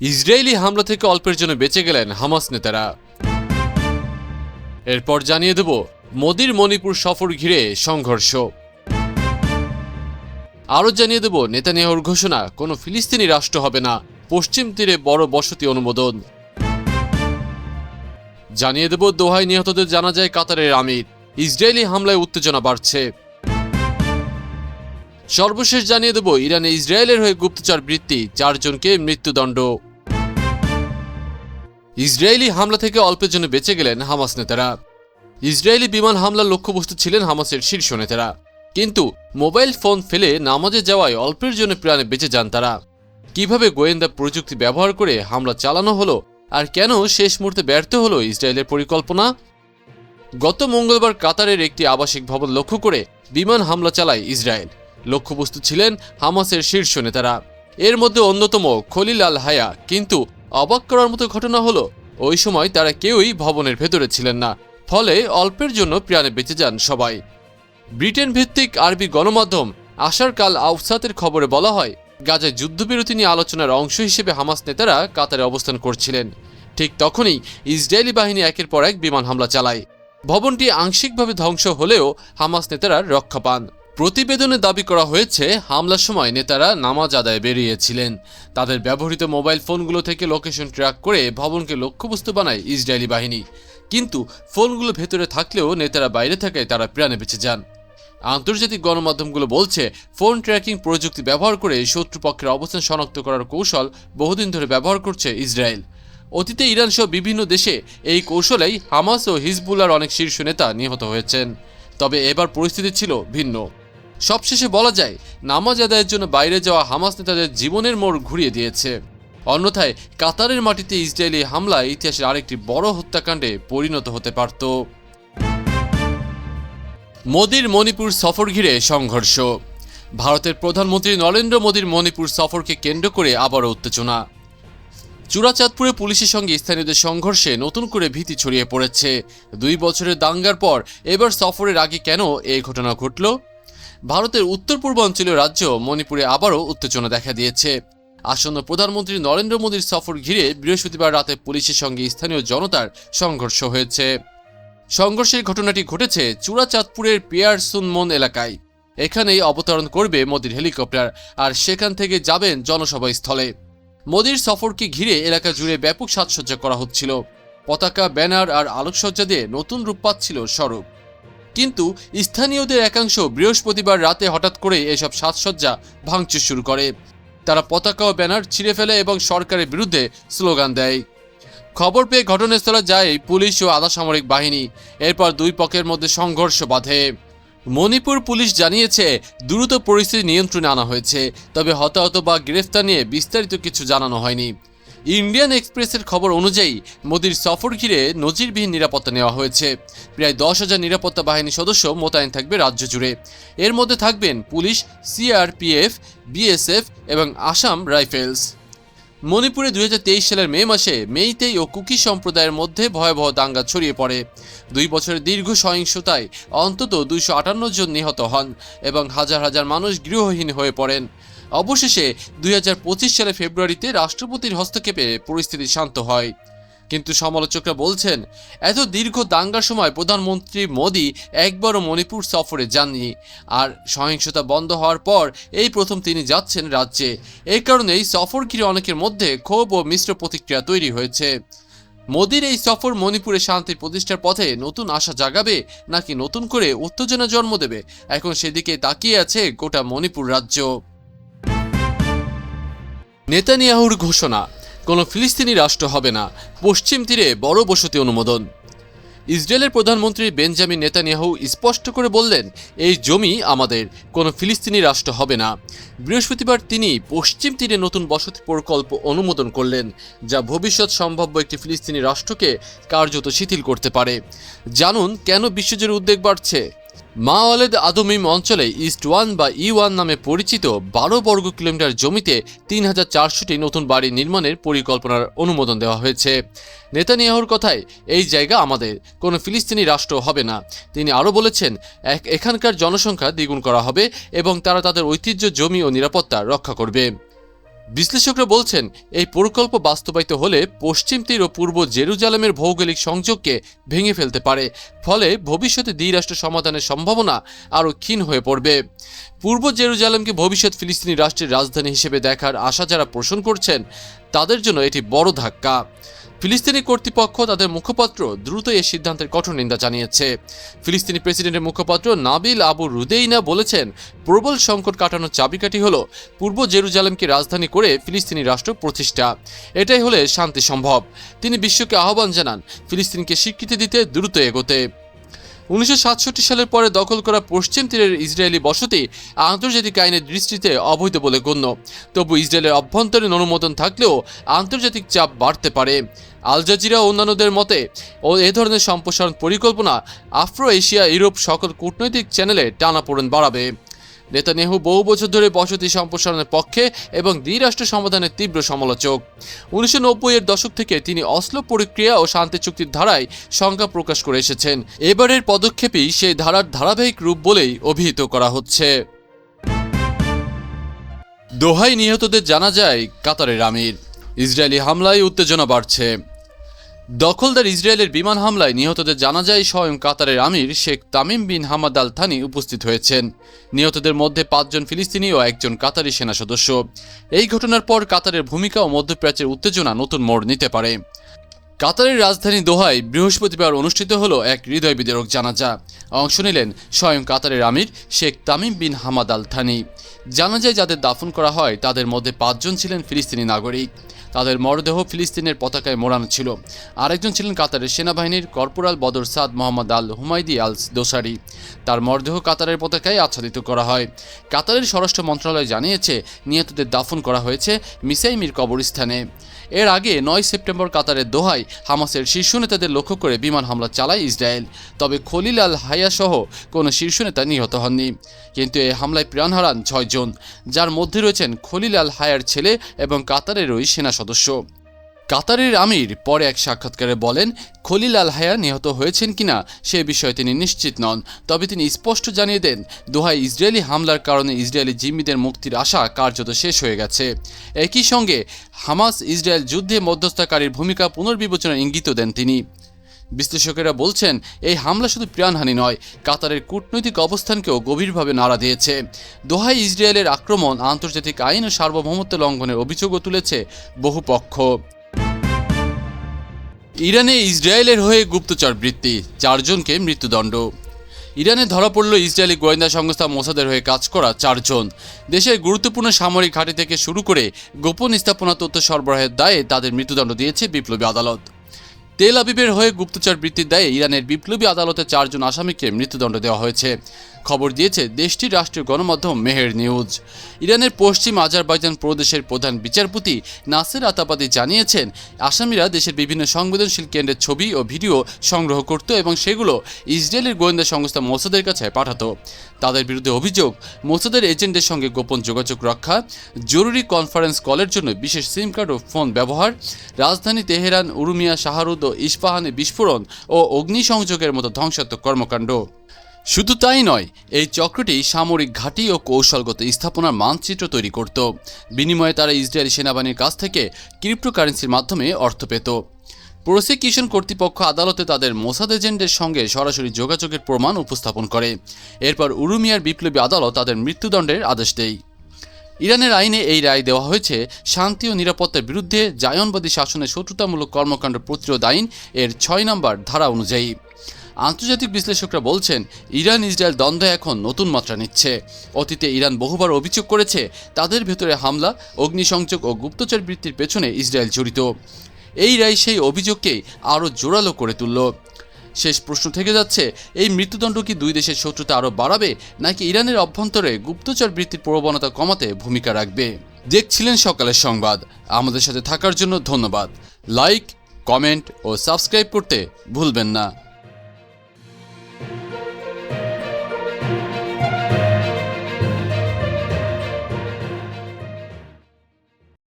Israeli হামলা থেকে অল্পের জন্য বেঁচে গেলেন হামাস নেতারা। এরপর জানিয়ে দেব, মোদির মণিপুর সফর ঘিরে সংঘর্ষ। আরও জানিয়ে দেব, নেতানিয়াহুর ঘোষণা, কোনো ফিলিস্তিনি রাষ্ট্র হবে না, পশ্চিম তীরে বড় বসতি অনুমোদন। জানিয়ে দেব, দোহায় নিহতদের জানা যায় কাতারের আমির, ইসরায়েলি হামলায় উত্তেজনা বাড়ছে। সর্বশেষ জানিয়ে দেব, ইরানে ইসরায়েলের হয়ে গুপ্তচর বৃত্তি, চারজনকে মৃত্যুদণ্ড। ইসরায়েলি হামলা থেকে অল্পের জন্য বেঁচে গেলেন হামাস নেতারা। ইসরায়েলি বিমান হামলার লক্ষ্যবস্তু ছিলেন হামাসের শীর্ষ নেতারা। কিন্তু মোবাইল ফোন ফেলে নামাজে যাওয়ায় অল্পের জন্য প্রাণে বেঁচে যান তারা। কীভাবে গোয়েন্দা প্রযুক্তি ব্যবহার করে হামলা চালানো হলো আর কেন শেষ মুহূর্তে ব্যর্থ হলো ইসরায়েলের পরিকল্পনা? গত মঙ্গলবার কাতারের একটি আবাসিক ভবন লক্ষ্য করে বিমান হামলা চালায় ইসরায়েল। লক্ষ্যবস্তু ছিলেন হামাসের শীর্ষ নেতারা। এর মধ্যে অন্যতম খলিল আল হায়া কিন্তু অবাক করার মতো ঘটনা হলো ওই সময় তারা কেউই ভবনের ভেতরে ছিলেন না, ফলে অল্পের জন্য প্রাণে বেঁচে যান সবাই। ব্রিটেন ভিত্তিক আরবি গণমাধ্যম আশার কাল আউসাতের খবরে বলা হয়, গাজায় যুদ্ধবিরতি নিয়ে আলোচনার অংশ হিসেবে হামাস নেতারা কাতারে অবস্থান করছিলেন। ঠিক তখনই ইসরায়েলি বাহিনী একের পর এক বিমান হামলা চালায়। ভবনটি আংশিকভাবে ধ্বংস হলেও হামাস নেতারা রক্ষা পান। প্রতিবেদনে দাবি করা হয়েছে, হামলার সময় নেতারা নামাজ আদায় বেরিয়েছিলেন। তাদের ব্যবহৃত মোবাইল ফোনগুলো থেকে লোকেশন ট্র্যাক করে ভবনকে লক্ষ্যবস্তু বানায় ইসরায়েলি বাহিনী। কিন্তু ফোনগুলো ভেতরে থাকলেও নেতারা বাইরে থাকায় তারা প্রাণে বেঁচে যান। আন্তর্জাতিক গণমাধ্যমগুলো বলছে, ফোন ট্র্যাকিং প্রযুক্তি ব্যবহার করে শত্রুপক্ষের অবস্থান শনাক্ত করার কৌশল বহুদিন ধরে ব্যবহার করছে ইসরায়েল। অতীতে ইরান সহ বিভিন্ন দেশে এই কৌশলেই হামাস ও হিজবুল্লার অনেক শীর্ষ নেতা নিহত হয়েছেন। তবে এবার পরিস্থিতি ছিল ভিন্ন। সবশেষে বলা যায়, নামাজ আদায়ের জন্য বাইরে যাওয়া হামাস নেতাদের জীবনের মোড় ঘুরিয়ে দিয়েছে। অন্যথায়, কাতারের মাটিতে ইসরায়েলি হামলা ইতিহাসের আরেকটি বড় হত্যাকাণ্ডে পরিণত হতে পারত। মোদির মণিপুর সফর ঘিরে সংঘর্ষ। ভারতের প্রধানমন্ত্রী নরেন্দ্র মোদীর মণিপুর সফরকে কেন্দ্র করে আবারও উত্তেজনা। চূড়াচাঁদপুরে পুলিশের সঙ্গে স্থানীয়দের সংঘর্ষে নতুন করে ভীতি ছড়িয়ে পড়েছে। দুই বছরের দাঙ্গার পর এবার সফরের আগে কেন এই ঘটনা ঘটল? ভারতের উত্তর পূর্বাঞ্চলীয় রাজ্য মণিপুরে আবারও উত্তেজনা দেখা দিয়েছে। আসন্ন প্রধানমন্ত্রী নরেন্দ্র মোদীর সফর ঘিরে বৃহস্পতিবার রাতে পুলিশের সঙ্গে স্থানীয় জনতার সংঘর্ষ হয়েছে। সংঘর্ষের ঘটনাটি ঘটেছে চূড়াচাঁদপুরের পিয়ারসুনমন এলাকায়। এখানেই অবতরণ করবে মোদীর হেলিকপ্টার আর সেখান থেকে যাবেন জনসভা স্থলে মোদীর সফরকে ঘিরে এলাকা জুড়ে ব্যাপক সাজসজ্জা করা হচ্ছিল। পতাকা, ব্যানার আর আলোকসজ্জা দিয়ে নতুন রূপ পাচ্ছিল সড়ক। কিন্তু স্থানীয়দের একাংশ বৃহস্পতিবার রাতে হঠাৎ করে এসব সাজসজ্জা ভাঙচুর শুরু করে। তারা পতাকা ও ব্যানার ছিঁড়ে ফেলে এবং সরকারের বিরুদ্ধে স্লোগান দেয়। খবর পেয়ে ঘটনাস্থলে যায় পুলিশ ও আধা সামরিক বাহিনী। এরপর দুই পক্ষের মধ্যে সংঘর্ষ বাধে। মণিপুর পুলিশ জানিয়েছে, দ্রুত পরিস্থিতি নিয়ন্ত্রণে আনা হয়েছে, তবে হতাহত বা গ্রেফতার নিয়ে বিস্তারিত কিছু জানানো হয়নি। ইন্ডিয়ান এক্সপ্রেসের খবর অনুযায়ী, মোদির সফর ঘিরে নজিরবিহীন নিরাপত্তা নেওয়া হয়েছে। প্রায় দশ হাজার নিরাপত্তা বাহিনী সদস্য মোতায়েন থাকবে রাজ্য জুড়ে। এর মধ্যে থাকবেন পুলিশ, সিআরপিএফ, বিএসএফ এবং আসাম রাইফেলস। মণিপুরে দুই হাজার তেইশ সালের মে মাসে মেইতেই ও কুকি সম্প্রদায়ের মধ্যে ভয়াবহ দাঙ্গা ছড়িয়ে পড়ে। দুই বছরের দীর্ঘ সহিংসতায় অন্তত দুইশো আটান্ন জন নিহত হন এবং হাজার হাজার মানুষ গৃহহীন হয়ে পড়েন। অবশেষে দুই সালে ফেব্রুয়ারিতে রাষ্ট্রপতির হস্তক্ষেপে পরিস্থিতি শান্ত হয়। কিন্তু সমালোচকরা বলছেন, এত দীর্ঘ দাঙ্গার সময় প্রধানমন্ত্রী মোদী একবারও মণিপুর সফরে যাননি। আর সহিংসতা বন্ধ হওয়ার পর এই প্রথম তিনি যাচ্ছেন রাজ্যে। এই কারণেই সফর ঘিরে অনেকের মধ্যে ক্ষোভ ও মিশ্র প্রতিক্রিয়া তৈরি হয়েছে। মোদির এই সফর মণিপুরে শান্তি প্রতিষ্ঠার পথে নতুন আশা জাগাবে নাকি নতুন করে উত্তেজনা জন্ম দেবে? এখন সেদিকে তাকিয়ে আছে গোটা মণিপুর রাজ্য। নেতানিয়াহুর ঘোষণা, কোনো ফিলিস্তিনি রাষ্ট্র হবে না, পশ্চিম তীরে বড় বসতি অনুমোদন। ইসরায়েলের প্রধানমন্ত্রী বেঞ্জামিন নেতানিয়াহু স্পষ্ট করে বললেন, এই জমি আমাদের, কোনো ফিলিস্তিনি রাষ্ট্র হবে না। বৃহস্পতিবার তিনি পশ্চিম তীরে নতুন বসতি প্রকল্প অনুমোদন করলেন, যা ভবিষ্যৎ সম্ভাব্য একটি ফিলিস্তিনি রাষ্ট্রকে কার্যত শিথিল করতে পারে। জানুন, কেন বিশ্বজুড়ে উদ্বেগ বাড়ছে? মা ওয়ালেদ আদমিম অঞ্চলে ইস্ট ওয়ান বা ই ওয়ান নামে পরিচিত বারো বর্গ কিলোমিটার জমিতে তিন হাজার চারশোটি নতুন বাড়ি নির্মাণের পরিকল্পনার অনুমোদন দেওয়া হয়েছে। নেতানিয়াহুর কথায়, এই জায়গা আমাদের, কোনো ফিলিস্তিনি রাষ্ট্র হবে না। তিনি আরও বলেছেন এক এখানকার জনসংখ্যা দ্বিগুণ করা হবে এবং তারা তাদের ঐতিহ্য, জমি ও নিরাপত্তা রক্ষা করবে। বিশ্লেষকরা বলছেন, এই প্রকল্প বাস্তবায়িত হলে পশ্চিম তীর ও পূর্ব জেরুজালেমের ভৌগোলিক সংযোগকে ভেঙে ফেলতে পারে। ফলে ভবিষ্যতে দ্বিরাষ্ট্র সমাধানের সম্ভাবনা আরও ক্ষীণ হয়ে পড়বে। পূর্ব জেরুজালেমকে ভবিষ্যৎ ফিলিস্তিনি রাষ্ট্রের রাজধানী হিসেবে দেখার আশা যারা পোষণ করছেন, তাদের জন্য এটি বড় ধাক্কা। ফিলিস্তিনি কর্তৃপক্ষ তাদের মুখপাত্র দ্রুত এই সিদ্ধান্তের কঠোর নিন্দা জানিয়েছে। ফিলিস্তিনি প্রেসিডেন্টের মুখপাত্র নাবিল আবু রুদেইনা বলেছেন, প্রবল সংকট কাটানোর চাবিকাঠি হল পূর্ব জেরুজালেমকে রাজধানী করে ফিলিস্তিনি রাষ্ট্র প্রতিষ্ঠা। এটাই হলে শান্তি সম্ভব। তিনি বিশ্বকে আহ্বান জানান, ফিলিস্তিনকে স্বীকৃতি দিতে দ্রুত এগোতে। উনিশশো সাতষট্টি সালের পরে দখল করা পশ্চিম তীরের ইসরায়েলি বসতি আন্তর্জাতিক আইনের দৃষ্টিতে অবৈধ বলে গণ্য। তবু ইসরায়েলের অভ্যন্তরীণ অনুমোদন থাকলেও আন্তর্জাতিক চাপ বাড়তে পারে। আল জাজিরা অন্যান্যদের মতে, ও এ ধরনের সম্প্রসারণ পরিকল্পনা আফ্রো এশিয়া ইউরোপ সকল কূটনৈতিক চ্যানেলে টানাপোড়েন বাড়াবে। নেতানিয়াহু বহু বছর ধরে বসতি সম্প্রসারণের পক্ষে এবং দ্বিরাষ্ট্র সমাধানের তীব্র সমালোচক। উনিশশো এর দশক থেকে তিনি অসলো প্রক্রিয়া ও শান্তি চুক্তির ধারায় সংজ্ঞা প্রকাশ করে এসেছেন। এবারের পদক্ষেপই সেই ধারার ধারাবাহিক রূপ বলেই অভিহিত করা হচ্ছে। দোহাই নিহতদের জানা যায়, কাতারের আমির। ইসরায়েলি হামলায় উত্তেজনা বাড়ছে। দখলদার ইসরায়েলের বিমান হামলায় নিহতদের জানা যায় স্বয়ং কাতারের আমির Sheikh Tamim bin Hamad Al Thani উপস্থিত হয়েছেন। নিহতদের মধ্যে পাঁচজন ফিলিস্তিনি ও একজন কাতারি সেনা সদস্য। এই ঘটনার পর কাতারের ভূমিকা ও মধ্যপ্রাচ্যের উত্তেজনা নতুন মোড় নিতে পারে। কাতারের রাজধানী দোহায় বৃহস্পতিবার অনুষ্ঠিত হলো এক হৃদয় বিদারক জানাজা। অংশ নিলেন স্বয়ং কাতারের আমির Sheikh Tamim bin Hamad Al Thani জানাজায় যাদের দাফন করা হয়, তাদের মধ্যে পাঁচজন ছিলেন ফিলিস্তিনি নাগরিক। তাদের মরদেহ ফিলিস্তিনের পতাকায় মোড়ানো ছিল। আরেকজন ছিলেন কাতারের সেনাবাহিনীর কর্পোরাল বদর সাদ মোহাম্মদ আল হুমাইদি আল দোসারি তার মরদেহ কাতারের পতাকায় আচ্ছাদিত করা হয়। কাতারের স্বরাষ্ট্র মন্ত্রণালয় জানিয়েছে, নিহতদের দাফন করা হয়েছে মিসাইমির কবরস্থানে। এর আগে নয় সেপ্টেম্বর কাতারের দোহায় হামাসের শীর্ষ নেতাদের লক্ষ্য করে বিমান হামলা চালায় ইসরায়েল। তবে খলিল আল হাইয়া সহ কোনো শীর্ষ নেতা নিহত হননি। কিন্তু এই হামলায় প্রাণ হারান ছয়জন, যার মধ্যে রয়েছেন খলিল আল হায়ার ছেলে এবং কাতারের ওই সেনা সদস্য। কাতারের আমির পরে এক সাক্ষাৎকারে বলেন, খলিল আল হায়া নিহত হয়েছেন কিনা সে বিষয়ে তিনি নিশ্চিত নন। তবে তিনি স্পষ্ট জানিয়ে দেন, দোহায় ইসরায়েলি হামলার কারণে ইসরায়েলি জিম্মিদের মুক্তির আশা কার্যত শেষ হয়ে গেছে। একই সঙ্গে, হামাস ইসরায়েল যুদ্ধে মধ্যস্থকারীর ভূমিকা পুনর্বিবেচনার ইঙ্গিত দেন তিনি। বিশ্লেষকেরা বলছেন, এই হামলা শুধু প্রাণহানি নয়, কাতারের কূটনৈতিক অবস্থানকেও গভীরভাবে নাড়া দিয়েছে। দোহায় ইসরায়েলের আক্রমণ, আন্তর্জাতিক আইন ও সার্বভৌমত্ব লঙ্ঘনের অভিযোগও তুলেছে বহু পক্ষ। ইরানে ইসরায়েলের হয়ে গুপ্তচর বৃত্তি, চারজনকে মৃত্যুদণ্ড। ইরানে ধরা পড়ল ইসরায়েলি গোয়েন্দা সংস্থা মোসাদের হয়ে কাজ করা চারজন। দেশের গুরুত্বপূর্ণ সামরিক ঘাঁটি থেকে শুরু করে গোপন স্থাপনা তথ্য সরবরাহের দায়ে তাদের মৃত্যুদণ্ড দিয়েছে বিপ্লবী আদালত। তেল আবিবের হয়ে গুপ্তচর বৃত্তির দায়ে ইরানের বিপ্লবী আদালতে চারজন আসামিকে মৃত্যুদণ্ড দেওয়া হয়েছে। খবর দিয়েছে দেশটির রাষ্ট্রীয় গণমাধ্যম মেহের নিউজ। ইরানের পশ্চিম আজারবাইজান প্রদেশের প্রধান বিচারপতি নাসের আতাবাদি জানিয়েছেন, আসামিরা দেশের বিভিন্ন সংবেদনশীল কেন্দ্রের ছবি ও ভিডিও সংগ্রহ করত এবং সেগুলো ইসরায়েলের গোয়েন্দা সংস্থা মোসাদের কাছে পাঠাতো। তাদের বিরুদ্ধে অভিযোগ, মোসাদের এজেন্টের সঙ্গে গোপন যোগাযোগ রক্ষা, জরুরি কনফারেন্স কলের জন্য বিশেষ সিম কার্ড ও ফোন ব্যবহার, রাজধানী তেহরান, উরুমিয়া, শাহরুদ ও ইস্পাহানে বিস্ফোরণ ও অগ্নিসংযোগের মতো ধ্বংসাত্মক কর্মকাণ্ড। শুধু তাই নয়, এই চক্রটি সামরিক ঘাঁটি ও কৌশলগত স্থাপনার মানচিত্র তৈরি করত। বিনিময়ে তারা ইসরায়েলি সেনাবাহিনীর কাছ থেকে ক্রিপ্টোকারেন্সির মাধ্যমে অর্থ পেত। প্রসিকিউশন কর্তৃপক্ষ আদালতে তাদের মোসাদ এজেন্টের সঙ্গে সরাসরি যোগাযোগের প্রমাণ উপস্থাপন করে। এরপর উরুমিয়ার বিপ্লবী আদালত তাদের মৃত্যুদণ্ডের আদেশ দেয়। ইরানের আইনে এই রায় দেওয়া হয়েছে, শান্তি ও নিরাপত্তার বিরুদ্ধে জায়নবাদী শাসনের শত্রুতামূলক কর্মকাণ্ড প্রতিরোধ আইন এর ছয় নম্বর ধারা অনুযায়ী। আন্তর্জাতিক বিশ্লেষকরা বলছেন, ইরান, ইসরায়েল দ্বন্দ্ব এখন নতুন মাত্রা নিচ্ছে। অতীতে ইরান বহুবার অভিযোগ করেছে, তাদের ভেতরে হামলা, অগ্নিসংযোগ ও গুপ্তচর বৃত্তির পেছনে ইসরায়েল জড়িত। এই রায় সেই অভিযোগকেই আরও জোরালো করে তুলল। শেষ প্রশ্ন থেকে যাচ্ছে, এই মৃত্যুদণ্ড কি দুই দেশের শত্রুতা আরও বাড়াবে, নাকি ইরানের অভ্যন্তরে গুপ্তচর বৃত্তির প্রবণতা কমাতে ভূমিকা রাখবে? দেখছিলেন সকালের সংবাদ। আমাদের সাথে থাকার জন্য ধন্যবাদ। লাইক, কমেন্ট ও সাবস্ক্রাইব করতে ভুলবেন না।